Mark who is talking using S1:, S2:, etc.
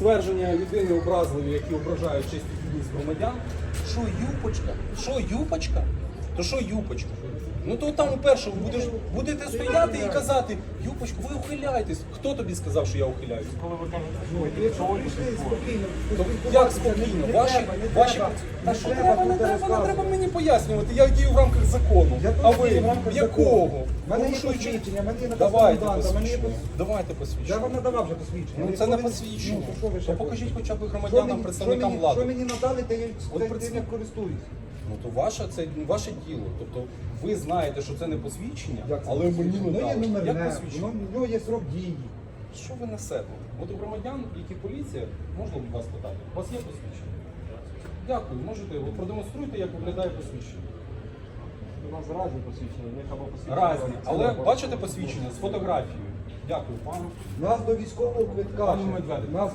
S1: ствердження людини образливі, які ображають честь і громадян. Що юпочка? Що юпочка? То що юпочка? Ну то там у першому будеш будете стояти і казати, юпочку, ви ухиляєтесь. Хто тобі сказав, що я ухиляюсь?
S2: Коли ви кажете,
S3: якщо ви спокійно,
S1: То як спокійно? Ваші,
S3: треба,
S1: ваші... Та що
S3: треба
S1: не треба, не треба мені пояснювати. Я дію в рамках закону. А ви якого?
S3: мене є посвідчення, мене є
S1: Давайте
S3: коменданта, в
S1: посвідчення.
S3: Я вам надавав вже посвідчення.
S1: Ну це не посвідчення.
S3: Ну, що
S1: покажіть хоча б громадянам, представникам влади.
S3: Що мені надали, те я я користуюсь.
S1: Ну то ваше це ваше діло. Тобто ви знаєте, що це не посвідчення,
S3: Як це
S1: але мені
S3: посвідчення?
S1: не
S3: Воно є
S1: дали.
S3: номерне,
S1: Як посвідчення?
S3: воно- в нього є срок дії.
S1: Що ви несете? От у громадян, які поліція, можна у вас питати? У вас є посвідчення? Дякую, можете от продемонструйте, як виглядає посвідчення.
S2: у нас разні посвідчення, в них або посвідчення.
S1: Разні, але бачите посвідчення з фотографією. Дякую, пану.
S3: Нас до військового квитка.
S1: Пане
S3: ще.
S1: Медведик.
S3: Нас